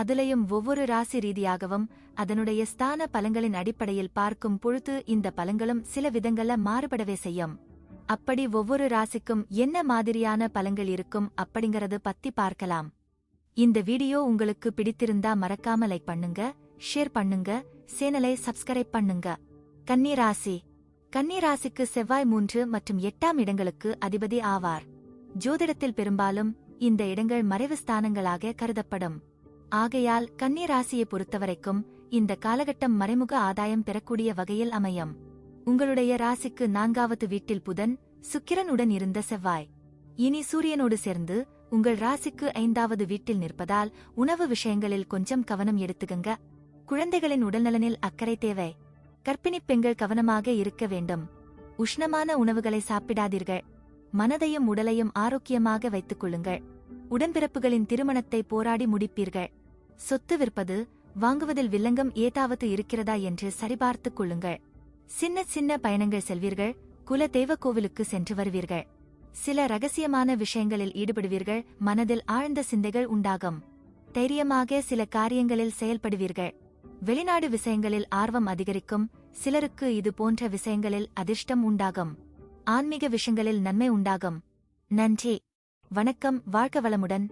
அதுலயும் ஒவ்வொரு ராசி ரீதியாகவும் அதனுடைய ஸ்தான பலங்களின் அடிப்படையில் பார்க்கும் பொழுது இந்த பலங்களும் சில விதங்கள்ல மாறுபடவே செய்யும். அப்படி ஒவ்வொரு ராசிக்கும் என்ன மாதிரியான பலங்கள் இருக்கும் அப்படிங்கறது பத்தி பார்க்கலாம். இந்த வீடியோ உங்களுக்கு பிடித்திருந்தா மறக்காம லைக் பண்ணுங்க ஷேர் பண்ணுங்க சேனலை சப்ஸ்கிரைப் பண்ணுங்க. கன்னி ராசி. கன்னி ராசிக்கு செவ்வாய் மூன்று மற்றும் எட்டாம் இடங்களுக்கு அதிபதி ஆவார். ஜோதிடத்தில் பெரும்பாலும் இந்த இடங்கள் மறைவு ஸ்தானங்களாக கருதப்படும். ஆகையால் கன்னி ராசியை பொறுத்தவரைக்கும் இந்த காலகட்டம் மறைமுக ஆதாயம் பெறக்கூடிய வகையில் அமையும். உங்களுடைய ராசிக்கு நான்காவது வீட்டில் புதன் சுக்கிரனுடன் இருந்த செவ்வாய். இனி சூரியனோடு சேர்ந்து உங்கள் ராசிக்கு ஐந்தாவது வீட்டில் நிற்பதால் உணவு விஷயங்களில் கொஞ்சம் கவனம் எடுத்துக்கங்க. குழந்தைகளின் உடல்நலனில் அக்கறை தேவை. கர்ப்பிணிப் பெண்கள் கவனமாக இருக்க வேண்டும். உஷ்ணமான உணவுகளை சாப்பிடாதீர்கள். மனதையும் உடலையும் ஆரோக்கியமாக வைத்துக் கொள்ளுங்கள். உடன்பிறப்புகளின் திருமணத்தை போராடி முடிப்பீர்கள். சொத்து விற்பது வாங்குவதில் வில்லங்கம் ஏதாவது இருக்கிறதா என்று சரிபார்த்துக் கொள்ளுங்கள். சின்ன சின்ன பயணங்கள் செல்வீர்கள் குல தெய்வ கோவிலுக்கு சென்று வருவீர்கள். சில ரகசியமான விஷயங்களில் ஈடுபடுவீர்கள் மனதில் ஆழ்ந்த சிந்தைகள் உண்டாகும். தைரியமாக சில காரியங்களில் செயல்படுவீர்கள். வெளிநாடு விஷயங்களில் ஆர்வம் அதிகரிக்கும் சிலருக்கு இது போன்ற விஷயங்களில் அதிர்ஷ்டம் உண்டாகும். ஆன்மீக விஷயங்களில் நன்மை உண்டாகும். நன்றி. வணக்கம் வாழ்க வளமுடன்.